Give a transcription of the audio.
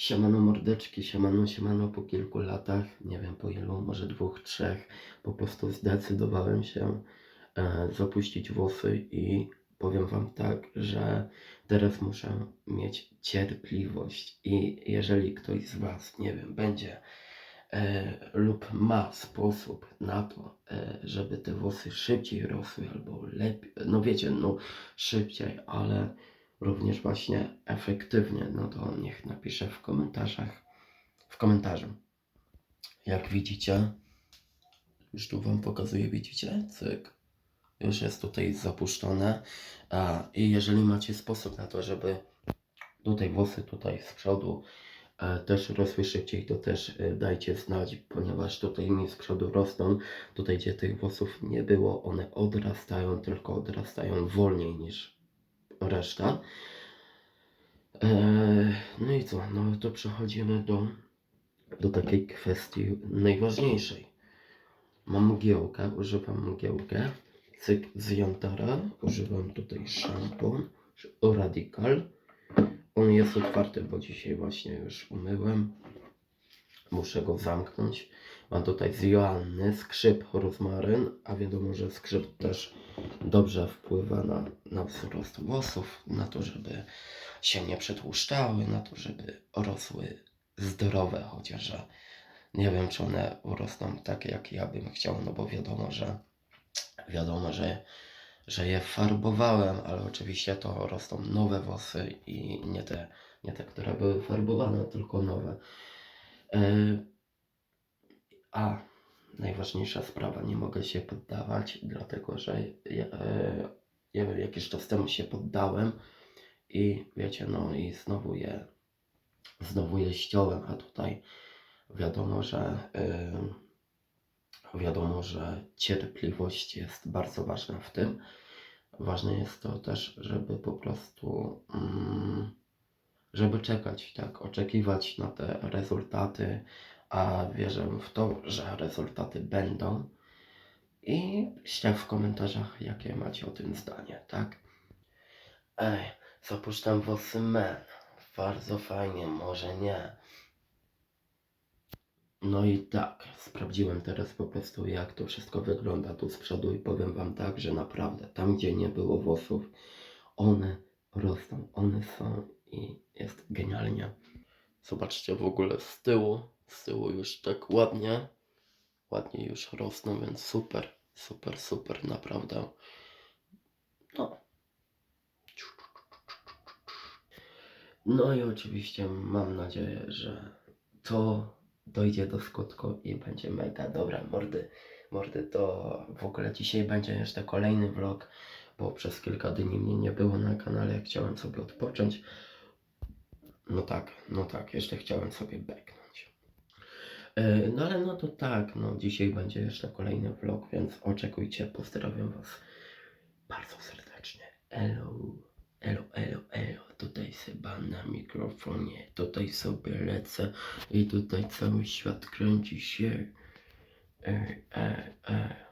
Siemano mordeczki, siemano, siemano po kilku latach, nie wiem po ilu, może dwóch, trzech, po prostu zdecydowałem się e, zapuścić włosy i powiem wam tak, że teraz muszę mieć cierpliwość i jeżeli ktoś z was, nie wiem, będzie e, lub ma sposób na to, e, żeby te włosy szybciej rosły albo lepiej, no wiecie, no szybciej, ale również właśnie efektywnie, no to niech napisze w komentarzach, w komentarzu. Jak widzicie, już tu Wam pokazuję, widzicie? Cyk. Już jest tutaj zapuszczone. A, I jeżeli macie sposób na to, żeby tutaj włosy tutaj z przodu e, też rosły szybciej, to też e, dajcie znać, ponieważ tutaj mi z przodu rosną. Tutaj, gdzie tych włosów nie było, one odrastają, tylko odrastają wolniej niż reszta. Eee, no i co? No to przechodzimy do, do takiej kwestii najważniejszej. Mam mgiełkę, używam mgiełkę. Cyk z Jantara. Używam tutaj szampon Radical. On jest otwarty, bo dzisiaj właśnie już umyłem. Muszę go zamknąć. Mam tutaj z Joanny skrzyp rozmaryn, a wiadomo, że skrzyp też dobrze wpływa na, na wzrost włosów, na to, żeby się nie przetłuszczały, na to, żeby rosły zdrowe, chociaż nie wiem, czy one urosną tak, jak ja bym chciał, no bo wiadomo, że wiadomo, że, że je farbowałem, ale oczywiście to rosną nowe włosy i nie te, nie te które były farbowane, tylko nowe. E, a najważniejsza sprawa, nie mogę się poddawać, dlatego że ja, e, ja jakiś czas temu się poddałem i wiecie, no i znowu je, znowu je ściąłem, a tutaj wiadomo, że y, wiadomo, że cierpliwość jest bardzo ważna w tym. Ważne jest to też, żeby po prostu mm, żeby czekać, tak, oczekiwać na te rezultaty, a wierzę w to, że rezultaty będą. I piszcie w komentarzach, jakie macie o tym zdanie, tak? Ej, zapuszczam włosy men. Bardzo fajnie, może nie. No i tak, sprawdziłem teraz po prostu jak to wszystko wygląda tu z przodu i powiem wam tak, że naprawdę tam gdzie nie było włosów, one rosną, one są i jest genialnie. Zobaczcie w ogóle z tyłu, z tyłu już tak ładnie, ładnie już rosną, więc super, super, super, naprawdę. No. No i oczywiście mam nadzieję, że to dojdzie do skutku i będzie mega dobra mordy. Mordy to w ogóle dzisiaj będzie jeszcze kolejny vlog, bo przez kilka dni mnie nie było na kanale, chciałem sobie odpocząć. No tak, no tak, jeszcze chciałem sobie beknąć. E, No ale no to tak, no dzisiaj będzie jeszcze kolejny vlog, więc oczekujcie, pozdrawiam was bardzo serdecznie. Elo, elo, elo, elo, tutaj Seba na mikrofonie, tutaj sobie lecę i tutaj cały świat kręci się. E, e, e.